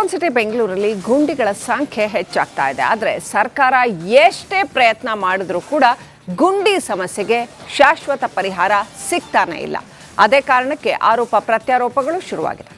Silicon city ಬೆಂಗಳೂರಲ್ಲಿ ಗುಂಡಿಗಳ ಸಂಖ್ಯೆ ಹೆಚ್ಚಾಗ್ತಾ ಇದೆ. ಆದರೆ ಸರ್ಕಾರ ಎಷ್ಟೇ ಪ್ರಯತ್ನ ಮಾಡಿದ್ರೂ ಕೂಡ ಗುಂಡಿ ಸಮಸ್ಯೆಗೆ ಶಾಶ್ವತ ಪರಿಹಾರ ಸಿಗ್ತಾನೆ ಇಲ್ಲ. ಅದೇ ಕಾರಣಕ್ಕೆ ಆರೋಪ ಪ್ರತ್ಯಾರೋಪಗಳು ಶುರುವಾಗಿದೆ.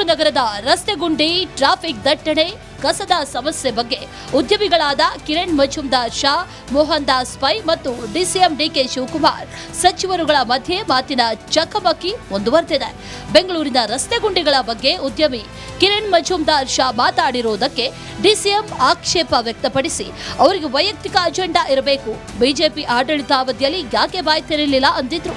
ಬೆಂಗಳೂರು ನಗರದ ರಸ್ತೆ ಗುಂಡಿ, ಟ್ರಾಫಿಕ್ ದಟ್ಟಣೆ, ಕಸದ ಸಮಸ್ಯೆ ಬಗ್ಗೆ ಉದ್ಯಮಿಗಳಾದ ಕಿರಣ್ ಮಜುಮ್ದಾರ್ ಶಾ, ಮೋಹನ್ ದಾಸ್ ಪೈ ಮತ್ತು ಡಿಸಿಎಂ ಡಿಕೆ ಶಿವಕುಮಾರ್ ಸಚಿವರುಗಳ ಮಧ್ಯೆ ಮಾತಿನ ಚಕಮಕಿ ಮುಂದುವರೆದಿದೆ. ಬೆಂಗಳೂರಿನ ರಸ್ತೆ ಗುಂಡಿಗಳ ಬಗ್ಗೆ ಉದ್ಯಮಿ ಕಿರಣ್ ಮಜುಮ್ದಾರ್ ಶಾ ಮಾತಾಡಿರುವುದಕ್ಕೆ ಡಿಸಿಎಂ ಆಕ್ಷೇಪ ವ್ಯಕ್ತಪಡಿಸಿ, ಅವರಿಗೆ ವೈಯಕ್ತಿಕ ಅಜೆಂಡಾ ಇರಬೇಕು. ಬಿಜೆಪಿ ಆಡಳಿತಾವಧಿಯಲ್ಲಿ ಯಾಕೆ ಬಾಯ್ತಿರಲಿಲ್ಲ ಅಂದಿದ್ರು.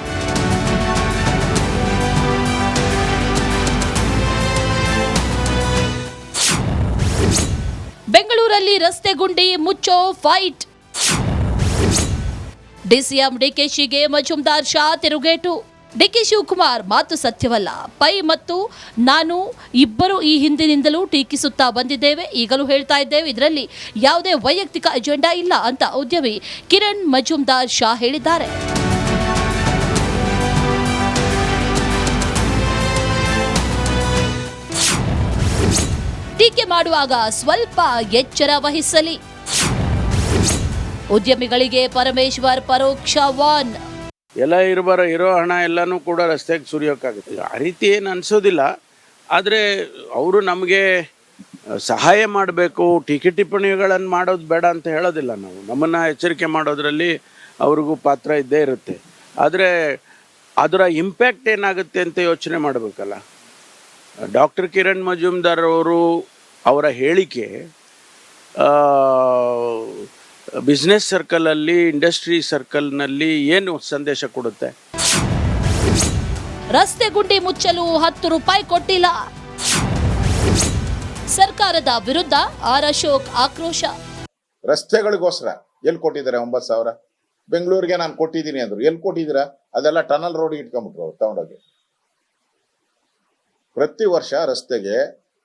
ಬೆಂಗಳೂರಲ್ಲಿ ರಸ್ತೆ ಗುಂಡಿ ಮುಚ್ಚೋ ಫೈಟ್ ಡಿಸಿಎಂ ಡಿಕೆಶಿಗೆ ಮಜುಮ್ದಾರ್ ಶಾ ತಿರುಗೇಟು. ಡಿಕೆ ಶಿವಕುಮಾರ್ ಮಾತು ಸತ್ಯವಲ್ಲ. ಪೈ ಮತ್ತು ನಾನು ಇಬ್ಬರು ಈ ಹಿಂದಿನಿಂದಲೂ ಟೀಕಿಸುತ್ತಾ ಬಂದಿದ್ದೇವೆ. ಈಗಲೂ ಹೇಳ್ತಾ ಇದ್ದೇವೆ. ಇದರಲ್ಲಿ ಯಾವುದೇ ವೈಯಕ್ತಿಕ ಅಜೆಂಡಾ ಇಲ್ಲ ಅಂತ ಉದ್ಯಮಿ ಕಿರಣ್ ಮಜುಮ್ದಾರ್ ಶಾ ಹೇಳಿದ್ದಾರೆ. ಟೀಕೆ ಮಾಡುವಾಗ ಸ್ವಲ್ಪ ಎಚ್ಚರ ವಹಿಸಲಿ. ಉದ್ಯಮಿಗಳಿಗೆ ಪರಮೇಶ್ವರ್ ಪರೋಕ್ಷ ವಾನ್. ಎಲ್ಲ ಇರಬಾರ ಇರೋ ಹಣ ಎಲ್ಲನೂ ಕೂಡ ರಸ್ತೆಗೆ ಸುರಿಯೋಕ್ಕಾಗುತ್ತೆ. ಆ ರೀತಿ ಏನು ಅನಿಸೋದಿಲ್ಲ. ಆದರೆ ಅವರು ನಮಗೆ ಸಹಾಯ ಮಾಡಬೇಕು, ಟೀಕೆ ಟಿಪ್ಪಣಿಗಳನ್ನು ಮಾಡೋದು ಬೇಡ ಅಂತ ಹೇಳೋದಿಲ್ಲ ನಾವು. ನಮ್ಮನ್ನು ಎಚ್ಚರಿಕೆ ಮಾಡೋದ್ರಲ್ಲಿ ಅವ್ರಿಗೂ ಪಾತ್ರ ಇದ್ದೇ ಇರುತ್ತೆ. ಆದರೆ ಅದರ ಇಂಪ್ಯಾಕ್ಟ್ ಏನಾಗುತ್ತೆ ಅಂತ ಯೋಚನೆ ಮಾಡಬೇಕಲ್ಲ. ಡಾಕ್ಟರ್ ಕಿರಣ್ ಮಜುಮ್ದಾರ್ ಅವರು ಅವರ ಹೇಳಿಕೆ ಬಿಸ್ನೆಸ್ ಸರ್ಕಲಲ್ಲಿ ಇಂಡಸ್ಟ್ರಿ ಸರ್ಕಲ್ನಲ್ಲಿ ಏನು ಸಂದೇಶ ಕೊಡುತ್ತೆ? ರಸ್ತೆ ಗುಂಡಿ ಮುಚ್ಚಲು ಹತ್ತು ರೂಪಾಯಿ ಕೊಟ್ಟಿಲ್ಲ. ಸರ್ಕಾರದ ವಿರುದ್ಧ ಆರ್ ಅಶೋಕ್ ಆಕ್ರೋಶ. ರಸ್ತೆಗಳಿಗೋಸ್ಕರ ಎಲ್ಲಿ ಕೊಟ್ಟಿದ್ದಾರೆ ಒಂಬತ್ತು ಸಾವಿರ? ಬೆಂಗಳೂರಿಗೆ ನಾನು ಕೊಟ್ಟಿದ್ದೀನಿ ಅಂದ್ರು. ಎಲ್ಲಿ ಕೊಟ್ಟಿದ್ದೀರಾ? ಅದೆಲ್ಲ ಟನಲ್ ರೋಡ್ ಇಟ್ಕೊಂಡ್ಬಿಟ್ರು ಅವ್ರು ತಗೊಂಡೋಗಿ. ಪ್ರತಿ ವರ್ಷ ರಸ್ತೆಗೆ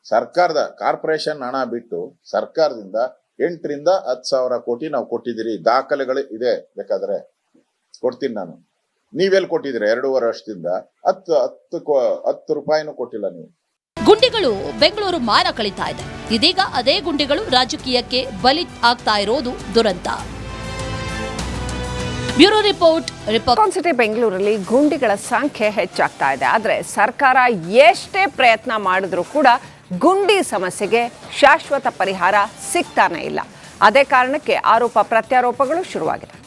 ಸರ್ಕಾರದ ಕಾರ್ಪೊರೇಷನ್ ಹಣ ಬಿಟ್ಟು ಸರ್ಕಾರದಿಂದ ಎಂಟರಿಂದ ಹತ್ತು ಸಾವಿರ ಕೋಟಿ ನಾವು ಕೊಟ್ಟಿದ್ದೀರಿ. ದಾಖಲೆಗಳು ಇದೆ ಬೇಕಾದ್ರೆ. ಕೊಡ್ತೀನಿ ನಾನು. ನೀವೆಲ್ಲಿ ಕೊಟ್ಟಿದ್ರೆ ಎರಡೂವರೆ ವರ್ಷದಿಂದ ಹತ್ತು ಹತ್ತು ಕೊ- ಹತ್ತು ರೂಪಾಯಿನೂ ಕೊಟ್ಟಿಲ್ಲ ನೀವು. ಗುಂಡಿಗಳು ಬೆಂಗಳೂರು ಮಾನ ಕಳೀತಾ ಇದೆ. ಇದೀಗ ಅದೇ ಗುಂಡಿಗಳು ರಾಜಕೀಯಕ್ಕೆ ಬಲಿ ಆಗ್ತಾ ಇರೋದು ದುರಂತ. ಬ್ಯೂರೋ ರಿಪೋರ್ಟ್ ರಿಪೋರ್ಟ್ ಸಿಟಿ ಬೆಂಗಳೂರಲ್ಲಿ ಗುಂಡಿಗಳ ಸಂಖ್ಯೆ ಹೆಚ್ಚಾಗ್ತಾ ಇದೆ. ಆದರೆ ಸರ್ಕಾರ ಎಷ್ಟೇ ಪ್ರಯತ್ನ ಮಾಡಿದ್ರೂ ಕೂಡ ಗುಂಡಿ ಸಮಸ್ಯೆಗೆ ಶಾಶ್ವತ ಪರಿಹಾರ ಸಿಗ್ತಾನೆ ಇಲ್ಲ. ಅದೇ ಕಾರಣಕ್ಕೆ ಆರೋಪ ಪ್ರತ್ಯಾರೋಪಗಳು ಶುರುವಾಗಿದೆ.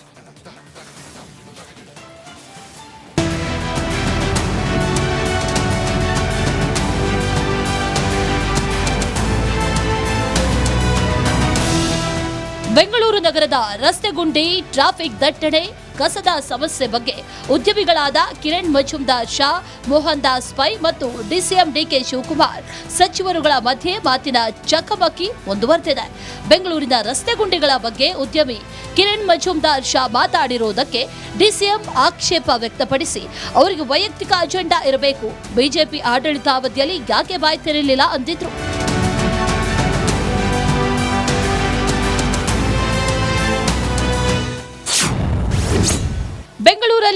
ನಗರದ ರಸ್ತೆ ಗುಂಡಿ, ಟ್ರಾಫಿಕ್ ದಟ್ಟಣೆ, ಕಸದ ಸಮಸ್ಯೆ ಬಗ್ಗೆ ಉದ್ಯಮಿಗಳಾದ ಕಿರಣ್ ಮಜುಮ್ದಾರ್ ಶಾ ಮೋಹನ್ ದಾಸ್ ಪೈ ಮತ್ತು ಡಿಸಿಎಂ ಡಿಕೆ ಶಿವಕುಮಾರ್ ಸಚಿವರುಗಳ ಮಧ್ಯೆ ಮಾತಿನ ಚಕಮಕಿ ಮುಂದುವರೆದಿದೆ. ಬೆಂಗಳೂರಿನ ರಸ್ತೆ ಗುಂಡಿಗಳ ಬಗ್ಗೆ ಉದ್ಯಮಿ ಕಿರಣ್ ಮಜುಮ್ದಾರ್ ಶಾ ಮಾತಾಡಿರುವುದಕ್ಕೆ ಡಿಸಿಎಂ ಆಕ್ಷೇಪ ವ್ಯಕ್ತಪಡಿಸಿ, ಅವರಿಗೆ ವೈಯಕ್ತಿಕ ಅಜೆಂಡಾ ಇರಬೇಕು. ಬಿಜೆಪಿ ಆಡಳಿತಾವಧಿಯಲ್ಲಿ ಯಾಕೆ ಬಾಯ್ತಿರಲಿಲ್ಲ ಅಂದಿದ್ರು.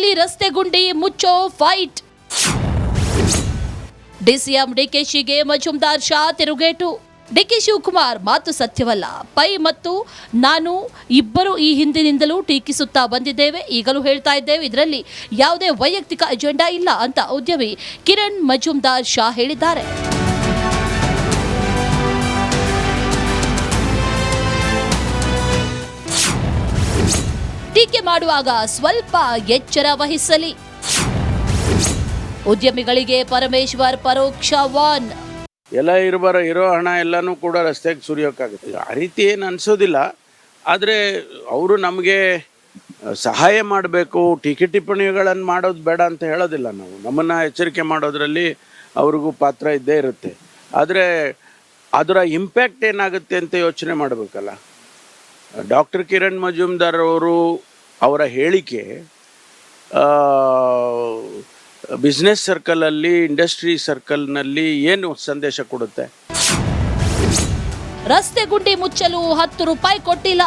ಬೆಂಗಳೂರಲ್ಲಿ ರಸ್ತೆ ಗುಂಡಿ ಮುಚ್ಚೋ ಫೈಟ್ ಡಿಸಿಎಂ ಡಿಕೆಶಿಗೆ ಮಜುಮ್ದಾರ್ ಶಾ ತಿರುಗೇಟು. ಡಿಕೆ ಶಿವಕುಮಾರ್ ಮಾತು ಸತ್ಯವಲ್ಲ. ಪೈ ಮತ್ತು ನಾನು ಇಬ್ಬರು ಈ ಹಿಂದಿನಿಂದಲೂ ಟೀಕಿಸುತ್ತಾ ಬಂದಿದ್ದೇವೆ. ಈಗಲೂ ಹೇಳ್ತಾ ಇದ್ದೇವೆ, ಇದರಲ್ಲಿ ಯಾವುದೇ ವೈಯಕ್ತಿಕ ಅಜೆಂಡಾ ಇಲ್ಲ ಅಂತ ಉದ್ಯಮಿ ಕಿರಣ್ ಮಜುಮ್ದಾರ್ ಶಾ ಹೇಳಿದ್ದಾರೆ. ಟೀಕೆ ಮಾಡುವಾಗ ಸ್ವಲ್ಪ ಎಚ್ಚರ ವಹಿಸಲಿ. ಉದ್ಯಮಿಗಳಿಗೆ ಪರಮೇಶ್ವರ್ ಪರೋಕ್ಷ ವಾನ್. ಎಲ್ಲ ಇರಬಾರ ಇರೋ ಹಣ ಎಲ್ಲನೂ ಕೂಡ ರಸ್ತೆಗೆ ಸುರಿಯೋಕ್ಕಾಗುತ್ತೆ. ಆ ರೀತಿ ಏನು ಅನಿಸೋದಿಲ್ಲ. ಆದರೆ ಅವರು ನಮಗೆ ಸಹಾಯ ಮಾಡಬೇಕು, ಟೀಕೆ ಟಿಪ್ಪಣಿಗಳನ್ನು ಮಾಡೋದು ಬೇಡ ಅಂತ ಹೇಳೋದಿಲ್ಲ ನಾವು. ನಮ್ಮನ್ನು ಎಚ್ಚರಿಕೆ ಮಾಡೋದ್ರಲ್ಲಿ ಅವ್ರಿಗೂ ಪಾತ್ರ ಇದ್ದೇ ಇರುತ್ತೆ. ಆದರೆ ಅದರ ಇಂಪ್ಯಾಕ್ಟ್ ಏನಾಗುತ್ತೆ ಅಂತ ಯೋಚನೆ ಮಾಡಬೇಕಲ್ಲ. ಡಾಕ್ಟರ್ ಕಿರಣ್ ಮಜುಮ್ದಾರ್ ಅವರು ಅವರ ಹೇಳಿಕೆ ಬಿಸ್ನೆಸ್ ಸರ್ಕಲಲ್ಲಿ ಇಂಡಸ್ಟ್ರಿ ಸರ್ಕಲ್ನಲ್ಲಿ ಏನು ಸಂದೇಶ ಕೊಡುತ್ತೆ? ರಸ್ತೆ ಗುಂಡಿ ಮುಚ್ಚಲು ಹತ್ತು ರೂಪಾಯಿ ಕೊಟ್ಟಿಲ್ಲ.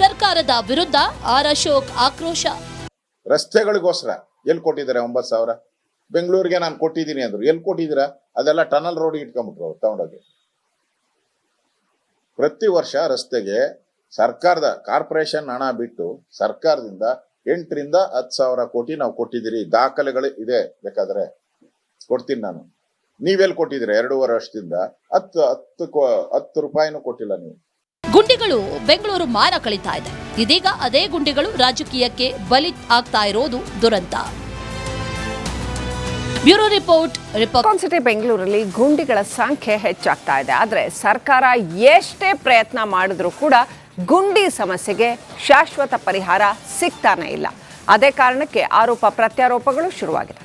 ಸರ್ಕಾರದ ವಿರುದ್ಧ ಆರ್ ಅಶೋಕ್ ಆಕ್ರೋಶ. ರಸ್ತೆಗಳಿಗೋಸ್ಕರ ಎಲ್ಲಿ ಕೊಟ್ಟಿದ್ದಾರೆ ಒಂಬತ್ತು ಸಾವಿರ? ಬೆಂಗಳೂರಿಗೆ ನಾನು ಕೊಟ್ಟಿದ್ದೀನಿ ಅಂದ್ರು. ಎಲ್ಲಿ ಕೊಟ್ಟಿದ್ದೀರಾ? ಅದೆಲ್ಲ ಟನಲ್ ರೋಡ್ ಇಟ್ಕೊಂಡ್ಬಿಟ್ರು ಅವ್ರು ತಗೊಂಡೋಗಿ. ಪ್ರತಿ ವರ್ಷ ರಸ್ತೆಗೆ ಸರ್ಕಾರದ ಕಾರ್ಪೊರೇಷನ್ ಹಣ ಬಿಟ್ಟು ಸರ್ಕಾರದಿಂದ ಎಂಟರಿಂದ ಹತ್ತು ಸಾವಿರ ಕೋಟಿ ನಾವು ಕೊಟ್ಟಿದ್ದೀರಿ. ದಾಖಲೆಗಳು ಇದೆ ಬೇಕಾದ್ರೆ. ಕೊಡ್ತೀನಿ ನಾನು. ನೀವೆಲ್ಲಿ ಕೊಟ್ಟಿದ್ದೀರಿ? ಎರಡೂವರೆ ವರ್ಷದಿಂದ ಹತ್ತು ಹತ್ತು ಹತ್ತು ರೂಪಾಯಿನೂ ಕೊಟ್ಟಿಲ್ಲ ನೀವು. ಗುಂಡಿಗಳು ಬೆಂಗಳೂರು ಮಾನ ಕಳಿತಾ ಇದೆ. ಇದೀಗ ಅದೇ ಗುಂಡಿಗಳು ರಾಜಕೀಯಕ್ಕೆ ಬಲಿ ಆಗ್ತಾ ಇರೋದು ದುರಂತ. ಬ್ಯೂರೋ ರಿಪೋರ್ಟ್ ಸಿಟಿ ಬೆಂಗಳೂರಲ್ಲಿ ಗುಂಡಿಗಳ ಸಂಖ್ಯೆ ಹೆಚ್ಚಾಗ್ತಾ ಇದೆ. ಆದರೆ ಸರ್ಕಾರ ಎಷ್ಟೇ ಪ್ರಯತ್ನ ಮಾಡಿದ್ರೂ ಕೂಡ ಗುಂಡಿ ಸಮಸ್ಯೆಗೆ ಶಾಶ್ವತ ಪರಿಹಾರ ಸಿಗ್ತಾನೆ ಇಲ್ಲ. ಅದೇ ಕಾರಣಕ್ಕೆ ಆರೋಪ ಪ್ರತ್ಯಾರೋಪಗಳು ಶುರುವಾಗಿದೆ.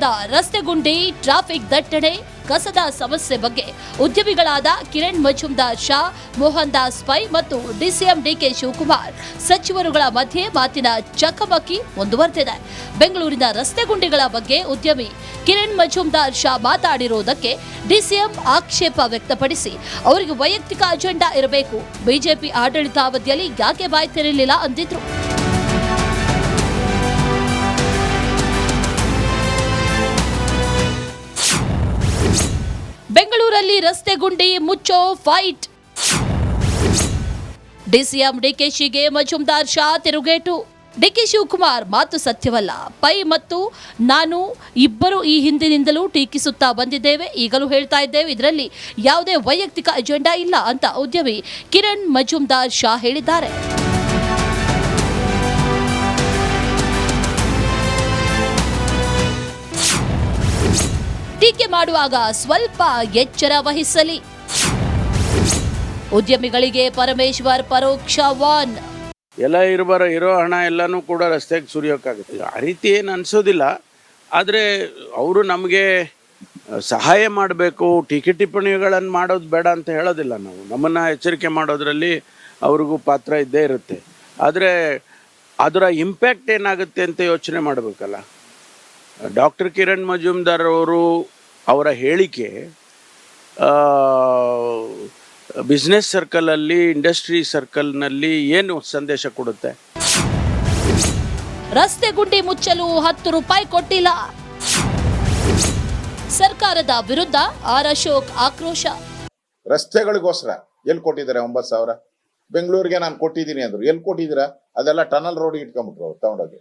ನಗರದ ರಸ್ತೆ ಗುಂಡಿ, ಟ್ರಾಫಿಕ್ ದಟ್ಟಣೆ, ಕಸದ ಸಮಸ್ಯೆ ಬಗ್ಗೆ ಉದ್ಯಮಿಗಳಾದ ಕಿರಣ್ ಮಜುಮ್ದಾರ್ ಶಾ ಮೋಹನ್ ದಾಸ್ ಪೈ ಮತ್ತು ಡಿಸಿಎಂ ಡಿಕೆ ಶಿವಕುಮಾರ್ ಸಚಿವರುಗಳ ಮಧ್ಯೆ ಮಾತಿನ ಚಕಮಕಿ ಮುಂದುವರೆದಿದೆ. ಬೆಂಗಳೂರಿನ ರಸ್ತೆ ಗುಂಡಿಗಳ ಬಗ್ಗೆ ಉದ್ಯಮಿ ಕಿರಣ್ ಮಜುಮ್ದಾರ್ ಶಾ ಮಾತಾಡಿರುವುದಕ್ಕೆ ಡಿಸಿಎಂ ಆಕ್ಷೇಪ ವ್ಯಕ್ತಪಡಿಸಿ, ಅವರಿಗೆ ವೈಯಕ್ತಿಕ ಅಜೆಂಡಾ ಇರಬೇಕು. ಬಿಜೆಪಿ ಆಡಳಿತಾವಧಿಯಲ್ಲಿ ಯಾಕೆ ಬಾಯ್ತಿರಲಿಲ್ಲ ಅಂದಿದ್ರು. ಬೆಂಗಳೂರಲ್ಲಿ ರಸ್ತೆ ಗುಂಡಿ ಮುಚ್ಚೋ ಫೈಟ್ ಡಿಸಿಎಂ ಡಿಕೆಶಿಗೆ ಮಜುಮ್ದಾರ್ ಶಾ ತಿರುಗೇಟು. ಡಿಕೆ ಶಿವಕುಮಾರ್ ಮಾತು ಸತ್ಯವಲ್ಲ. ಪೈ ಮತ್ತು ನಾನು ಇಬ್ಬರು ಈ ಹಿಂದಿನಿಂದಲೂ ಟೀಕಿಸುತ್ತಾ ಬಂದಿದ್ದೇವೆ. ಈಗಲೂ ಹೇಳ್ತಾ ಇದ್ದೇವೆ, ಇದರಲ್ಲಿ ಯಾವುದೇ ವೈಯಕ್ತಿಕ ಅಜೆಂಡಾ ಇಲ್ಲ ಅಂತ ಉದ್ಯಮಿ ಕಿರಣ್ ಮಜುಮ್ದಾರ್ ಶಾ ಹೇಳಿದ್ದಾರೆ. ಟೀಕೆ ಮಾಡುವಾಗ ಸ್ವಲ್ಪ ಎಚ್ಚರ ವಹಿಸಲಿ. ಉದ್ಯಮಿಗಳಿಗೆ ಪರಮೇಶ್ವರ್ ಪರೋಕ್ಷ ವಾನ್. ಎಲ್ಲ ಇರಬಾರ ಇರೋ ಹಣ ಎಲ್ಲನೂ ಕೂಡ ರಸ್ತೆಗೆ ಸುರಿಯೋಕ್ಕಾಗುತ್ತೆ. ಆ ರೀತಿ ಏನು ಅನಿಸೋದಿಲ್ಲ. ಆದರೆ ಅವರು ನಮಗೆ ಸಹಾಯ ಮಾಡಬೇಕು, ಟೀಕೆ ಟಿಪ್ಪಣಿಗಳನ್ನು ಮಾಡೋದು ಬೇಡ ಅಂತ ಹೇಳೋದಿಲ್ಲ ನಾವು. ನಮ್ಮನ್ನು ಎಚ್ಚರಿಕೆ ಮಾಡೋದ್ರಲ್ಲಿ ಅವ್ರಿಗೂ ಪಾತ್ರ ಇದ್ದೇ ಇರುತ್ತೆ. ಆದರೆ ಅದರ ಇಂಪ್ಯಾಕ್ಟ್ ಏನಾಗುತ್ತೆ ಅಂತ ಯೋಚನೆ ಮಾಡಬೇಕಲ್ಲ. ಡಾಕ್ಟರ್ ಕಿರಣ್ ಮಜುಮ್ದಾರ್ ಅವರು ಅವರ ಹೇಳಿಕೆ ಬಿಸ್ನೆಸ್ ಸರ್ಕಲಲ್ಲಿ ಇಂಡಸ್ಟ್ರಿ ಸರ್ಕಲ್ನಲ್ಲಿ ಏನು ಸಂದೇಶ ಕೊಡುತ್ತೆ? ರಸ್ತೆ ಗುಂಡಿ ಮುಚ್ಚಲು ಹತ್ತು ರೂಪಾಯಿ ಕೊಟ್ಟಿಲ್ಲ. ಸರ್ಕಾರದ ವಿರುದ್ಧ ಆರ್ ಅಶೋಕ್ ಆಕ್ರೋಶ. ರಸ್ತೆಗಳಿಗೋಸ್ಕರ ಎಲ್ಲಿ ಕೊಟ್ಟಿದ್ದಾರೆ ಒಂಬತ್ತು ಸಾವಿರ? ಬೆಂಗಳೂರಿಗೆ ನಾನು ಕೊಟ್ಟಿದ್ದೀನಿ ಅಂದ್ರು. ಎಲ್ಲಿ ಕೊಟ್ಟಿದ್ದೀರಾ? ಅದೆಲ್ಲ ಟನಲ್ ರೋಡ್ ಇಟ್ಕೊಂಡ್ಬಿಟ್ರು ಅವ್ರು ತಗೊಂಡೋಗಿ.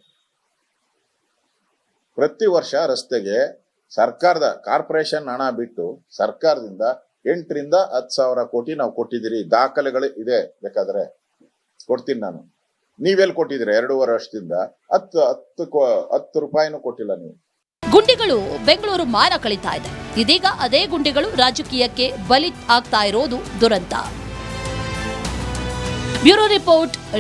ಪ್ರತಿ ವರ್ಷ ರಸ್ತೆಗೆ ಸರ್ಕಾರದ ಕಾರ್ಪೊರೇಷನ್ ಹಣ ಬಿಟ್ಟು ಸರ್ಕಾರದಿಂದ ಎಂಟರಿಂದ ಹತ್ತು ಸಾವಿರ ಕೋಟಿ ನಾವು ಕೊಟ್ಟಿದ್ದೀರಿ. ದಾಖಲೆಗಳು ಇದೆ ಬೇಕಾದ್ರೆ. ಕೊಡ್ತೀನಿ ನಾನು. ನೀವೆಲ್ಲಿ ಕೊಟ್ಟಿದ್ರೆ ಎರಡೂವರೆ ವರ್ಷದಿಂದ ಹತ್ತು ಹತ್ತು ಹತ್ತು ರೂಪಾಯಿನೂ ಕೊಟ್ಟಿಲ್ಲ ನೀವು. ಗುಂಡಿಗಳು ಬೆಂಗಳೂರು ಮಾನ ಕಳೀತಾ ಇದೆ. ಇದೀಗ ಅದೇ ಗುಂಡಿಗಳು ರಾಜಕೀಯಕ್ಕೆ ಬಲಿ ಆಗ್ತಾ ಇರೋದು ದುರಂತ. Bureau report